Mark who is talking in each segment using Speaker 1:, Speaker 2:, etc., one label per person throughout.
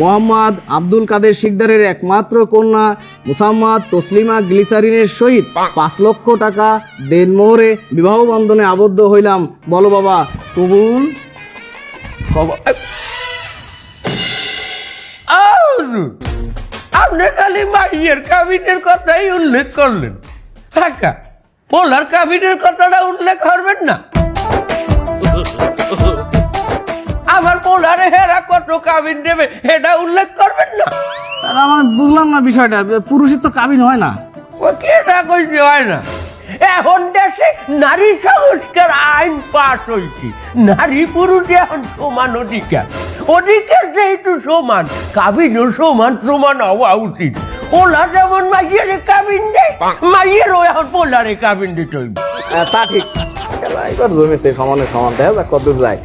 Speaker 1: মোহাম্মদ আব্দুল কাদের শিকদারের একমাত্র কন্যা মুসাম্মদ তসলিমা গ্লিসারিনের সহিত পাঁচ লক্ষ টাকা দেনমোহরে বিবাহ বন্ধনে আবদ্ধ হইলাম। বলো বাবা, কবুল?
Speaker 2: আপনি খালি মাইয়ের কাবিনের কথাই উল্লেখ করলেন। হাকা, পোলার কাবিনের কথাটা উল্লেখ করবেন না। পোলারে হেরা কত কাবিন দেবে এটা উল্লেখ করবেন না।
Speaker 1: আমার বুঝলাম না বিষয়টা পুরুষের তো কাবিন হয় না।
Speaker 2: ও কে না হয় না? এখন দেশে নারী সংস্কার আইন পাস হয়েছে নারী পুরুষ এখন সমান অধিকার। অধিকার যেহেতু সমান কাবিনও সমান সমান হওয়া উচিত। পোলা যেমন মাইয়ের কাবিন দেয় মাইয়েরও এখন পোলারে কাবিন দিতে হইবে।
Speaker 1: তা ঠিক। এবার জমিতে সমানে সমান দেখা যাক কত যায়।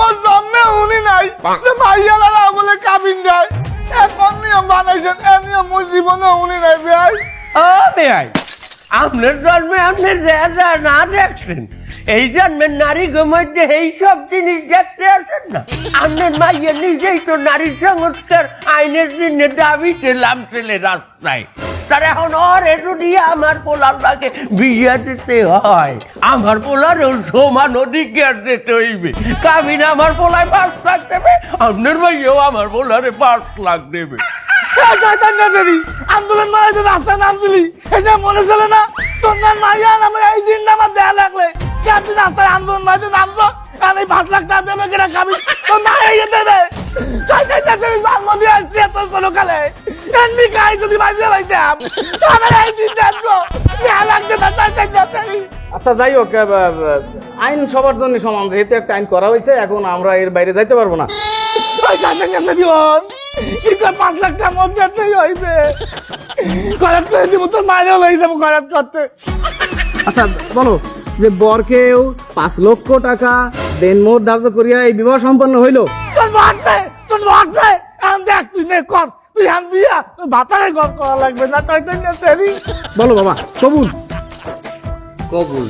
Speaker 3: মোর জন্মে উনি নাই। যে ভাইয়া বলে কাবিন দেয়। এখন নিয়ম বানাইছেন এ নিয়ম মোর জীবনে উনি নাই ভাই।
Speaker 2: বেআই আপনার জন্মে আপনি যা যা না দেখছেন এই জন্মের নারী মধ্যে এই সব জিনিস দেখতে আসেন না। আপনার মাইয়া নিজেই তো নারী সংস্কার আইনের জন্য দাবিতে লামছেলে রাস্তায়। তার এখন ওর যদি আমার পোলার লাগে বিয়ে দিতে হয়, আমার পোলারও সমান অধিকার দিতে হইবে। কাবিন আমার পোলায় পাঁচ লাখ দেবে, আপনার মাইয়াও আমার পোলারে পাঁচ লাখ দেবে।
Speaker 3: আন্দোলন মারাইতে রাস্তায় নামছিলি এটা মনে চলে না, তোর নাম মাইয়া নামে এই দিনটা আমার দেয়া লাগলে তুই রাস্তায় আন্দোলন মারাইতে নামছো? আর এই পাঁচ লাখ টাকা দেবে কিনা খাবি? তোর মা এই দেবে। শয়তান নাজারি জন্ম দিয়ে আসছি এত কোনো কালে যদি বাজিয়ে লাইতাম এই দেয়া না
Speaker 1: আচ্ছা যাই হোক আইন সবার জন্য সমান যেহেতু একটা আইন করা হয়েছে এখন আমরা এর বাইরে যাইতে পারব না।
Speaker 3: ওই পাঁচ লাখ টাকা হইবে? করাত করে দিব তোর মায়েরও লই যাব করাত করতে
Speaker 1: আচ্ছা বলো যে বরকেও পাঁচ লক্ষ টাকা দেনমোহর ধার্য করিয়া এই বিবাহ সম্পন্ন হইল?
Speaker 3: তোর বাচ্চা তোর বাচ্চা আন দেখ তুই নে কর। তুই আন দিয়া তোর ভাতারে ঘর করা লাগবে না তাই তো সেরি
Speaker 1: বলো বাবা কবুল।
Speaker 2: কবুল।